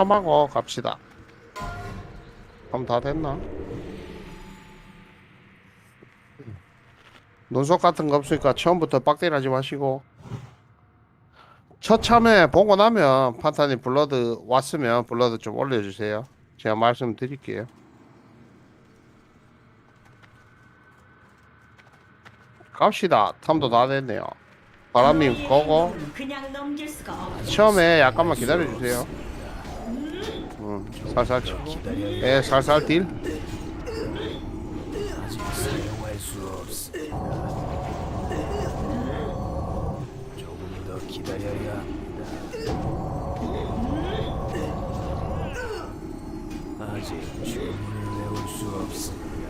함하고 갑시다. 함다 됐나? 논속 같은 거 없으니까 처음부터 빡대일 하지 마시고 처참에 보고 나면 판타님 블러드 왔으면 블러드 좀 올려주세요. 제가 말씀드릴게요. 갑시다. 탐도 다 됐네요. 바람님 거고. 처음에 약간만 기다려주세요. 음, 살살 치고. 예, 살살 딜. 아직 사용할 수 없습니다. 조금 더 기다려야 합니다. 아직 주문을 외울 수 없습니다.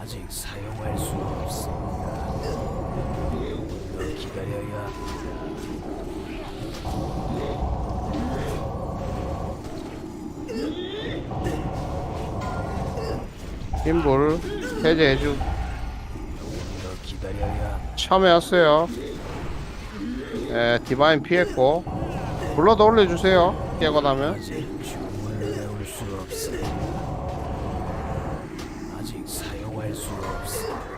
아직 사용할 수 힘불 해제해주. 처음에 왔어요. 예, 디바인 피했고. 블러드 올려주세요. 깨고 나면. 아직 사용할 수 없습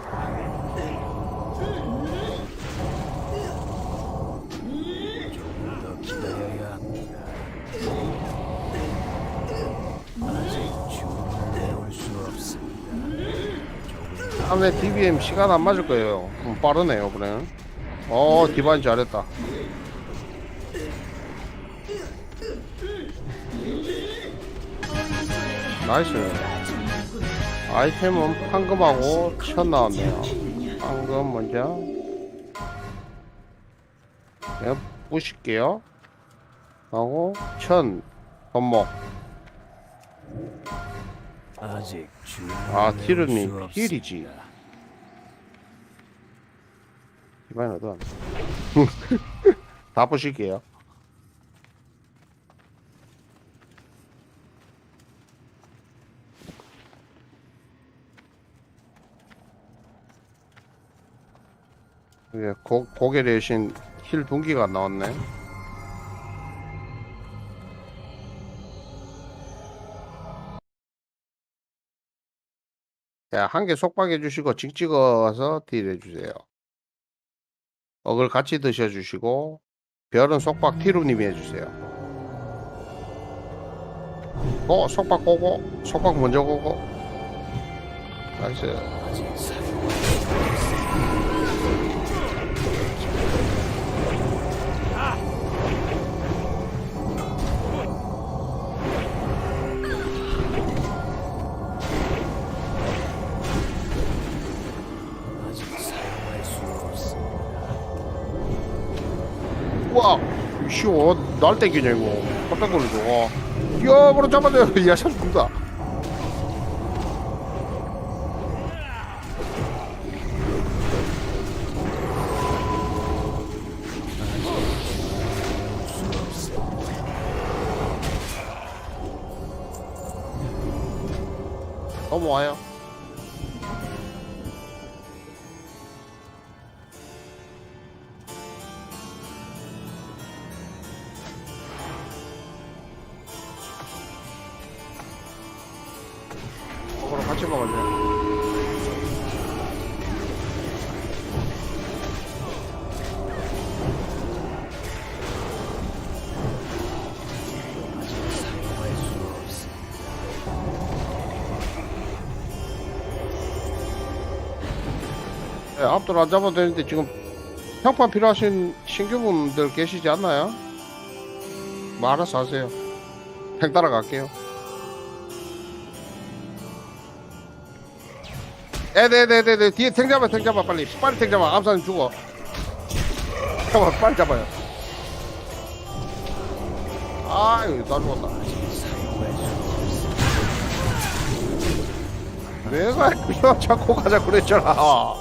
3회 DBM 시간 안 맞을 거예요. 음, 빠르네요, 그래. 어, 디바인 잘했다. 나이스. 아이템은 황금하고 천 나왔네요. 황금 먼저. 예, 부실게요. 하고, 천, 겁목. 아직 아, 수 힐이지. 갔나? 다 부실게요. 예, 고, 고개 대신 힐 분기가 나왔네. 자, 한 개 속박해 주시고 징 찍어서 딜 해 주세요. 어글 같이 드셔 주시고 별은 속박 티루님이 해주세요. 고 속박 고고 속박 먼저 고고 나이스 우와 쉬워 날 땡기냐 이거. 깜짝 놀라죠 이야 바로 잡아줘요. 야 샷준다. 넘어와요 없습니다. 네, 앞들 안 잡아도 되는데 지금 평판 필요하신 신규분들 계시지 않나요? 뭐 알아서 하세요. 행 따라갈게요. 네네네네네. 뒤에 탱 잡아 탱 잡아 빨리. 빨리 탱 잡아. 암사님 죽어. 잡아 빨리 잡아요. 아유 나 죽었다. 내가 그냥 잡고 가자 그랬잖아.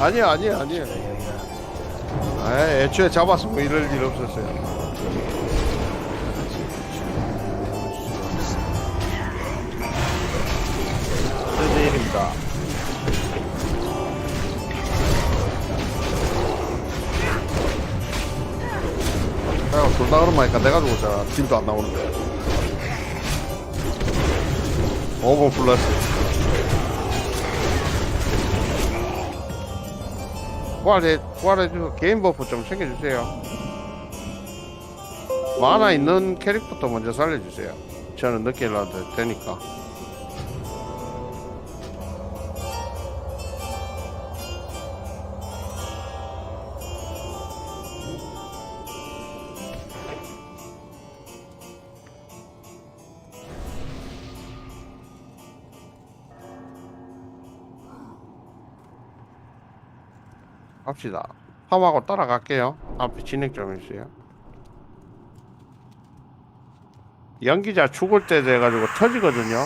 아니야 아니야 아니야. 아, 애초에 잡았으면 이럴 일 없었어요. 스제일입니다. 자, 둘다 그런 말니까 내가 죽었잖아. 딜도 안 나오는데. 5번 플러스. 부활해, 부활해주고 개인 버프 좀 챙겨주세요. 만화 있는 캐릭부터 먼저 살려주세요. 저는 늦게 일어나도 되니까. 갑시다. 팜하고 따라갈게요. 앞에 진행 좀 해주세요. 연기자 죽을 때 돼가지고 터지거든요.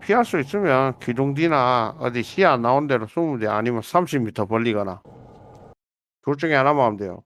피할 수 있으면 기둥 뒤나 어디 시야 안 나온 대로 20대 아니면 30m 벌리거나 둘 중에 하나만 하면 돼요.